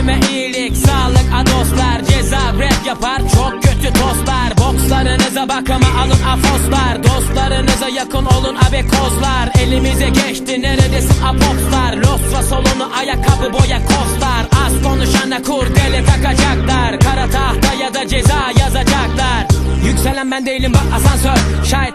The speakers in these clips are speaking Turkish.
Kötüme iyilik, sağlık, dostlar. Ceza rap yapar, çok kötü dostlar. Bokslarınıza bakama alın afoslar. Dostlarınıza yakın olun abekozlar. Elimize geçti neredesin apopslar Losra solunu ayakkabı boya kostar Az konuşana kurdele takacaklar. Kara tahta ya da ceza yazacaklar. Yükselen ben değilim bak asansör. Şayet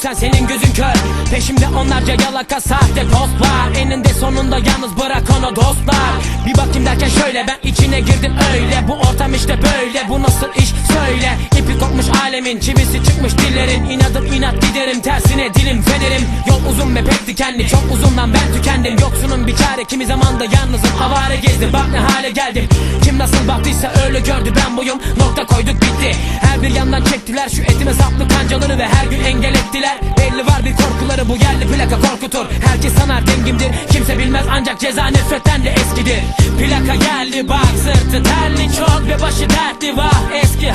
gördüysen senin gözün kör. Peşimde onlarca yalaka sahte postlar Eninde sonunda yalnız bırak onu dostlar. Bir bakayım derken şöyle ben içine girdim öyle. Bu ortam işte böyle bu nasıl iş söyle. İpi kopmuş alemin çivisi çıkmış dillerin. İnadım inat giderim tersine dilim fenerim. Yol uzun ve pek dikenli çok uzundan ben tükendim. Yoksunun bir çare. Kimi zaman da yalnızım. Avare gezdim. Bak ne hale geldim. Kim nasıl baktıysa öyle gördü. Ben buyum. Nokta koyduk. Bitti. Her bir yandan çektiler. Şu etime saplı kancaları ve her gün engel ettiler. Belli var bir korkuları. Bu yerli plaka korkutur. Herkes sanar dengimdir. Kimse bilmez ancak ceza nefretten de eskidir. Plaka geldi bak sırtı terli çok ve başı dertli. Vah Eski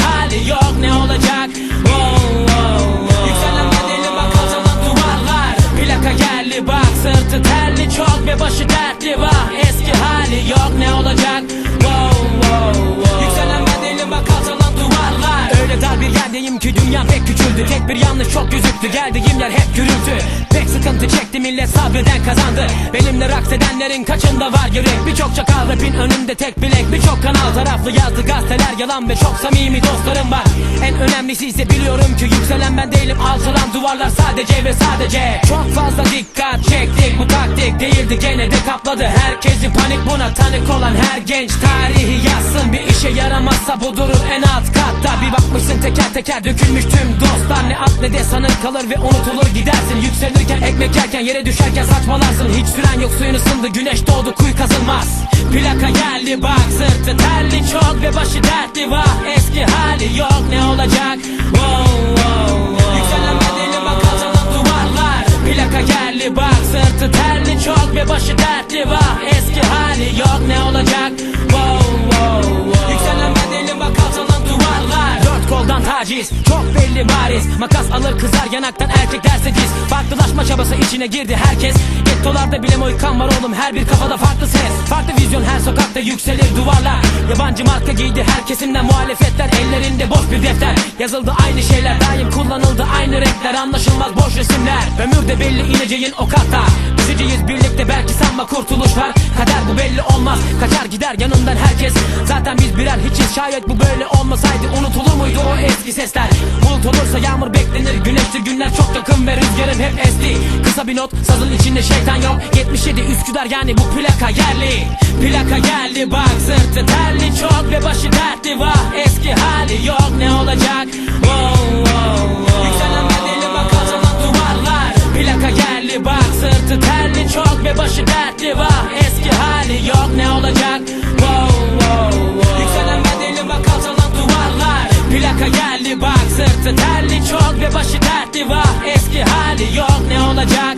millet sabreden kazandı. Benimle raks edenlerin kaçında var yürek? Birçok çakal rapin önünde tek bilek. Birçok kanal taraflı yazdı gazeteler. Yalan Ve çok samimi dostlarım var. En önemlisi ise biliyorum ki yükselen ben değilim. Alçalan duvarlar sadece ve sadece. Çok fazla dikkat çektik bu taktik değildi gene de kapladı. Herkesi panik buna tanık olan her genç. Tarihi yazsın Bir işe yaramazsa bu durur en alt katta. Bir bakmışsın teker teker dökülmüş tüm dostlar. Ne at ne de sanır kalır ve unutulur gidersin. Yükselirken ekmek yerken yere düşerken saçmalarsın. Hiç süren yok suyun ısındı güneş doğdu kuyu kazılmaz. Plaka geldi bak sırtı terli çok ve başı dertli. Vah Eski hali yok ne olacak? Wow, wow, wow. Yükselen taciz çok belli bariz. Makas alır kızar yanaktan erkek derse diz. Farklılaşma çabası içine girdi herkes. Gettolarda bile moykan var oğlum her bir kafada farklı ses. Farklı vizyon her sokakta yükselir duvarlar. Yabancı marka giydi her kesimden muhalefetler. Ellerinde boş bir defter. Yazıldı aynı şeyler daim kullanıldı aynı renkler. Anlaşılmaz boş resimler. Ömürde belli ineceğin o katta Düşeceğiz birlikte belki sanma kurtuluş var bu belli olmaz. Kaçar gider yanından herkes. Zaten biz birer hiçiz. Şayet bu böyle olmasaydı Unutulur muydu o eski sesler? Bulut olursa yağmur beklenir. Güneştir günler çok yakın ve rüzgarım hep esti. Kısa bir not sazın içinde şeytan yok. 77 Üsküdar yani bu plaka yerli. Plaka geldi bak sırtı terli çok ve başı dertli. Vah Eski hali yok ne olacak? Wow, wow, wow. Yükselen bedeli bak duvarlar. Plaka geldi bak sırtı terli çok ve başı dertli. Vah Hali yok ne olacak? Wow, wow, wow. Yükselen bedeli bak alçalan duvarlar. Plaka geldi bak sırtı terli çok ve başı dertli vah Eski hali yok ne olacak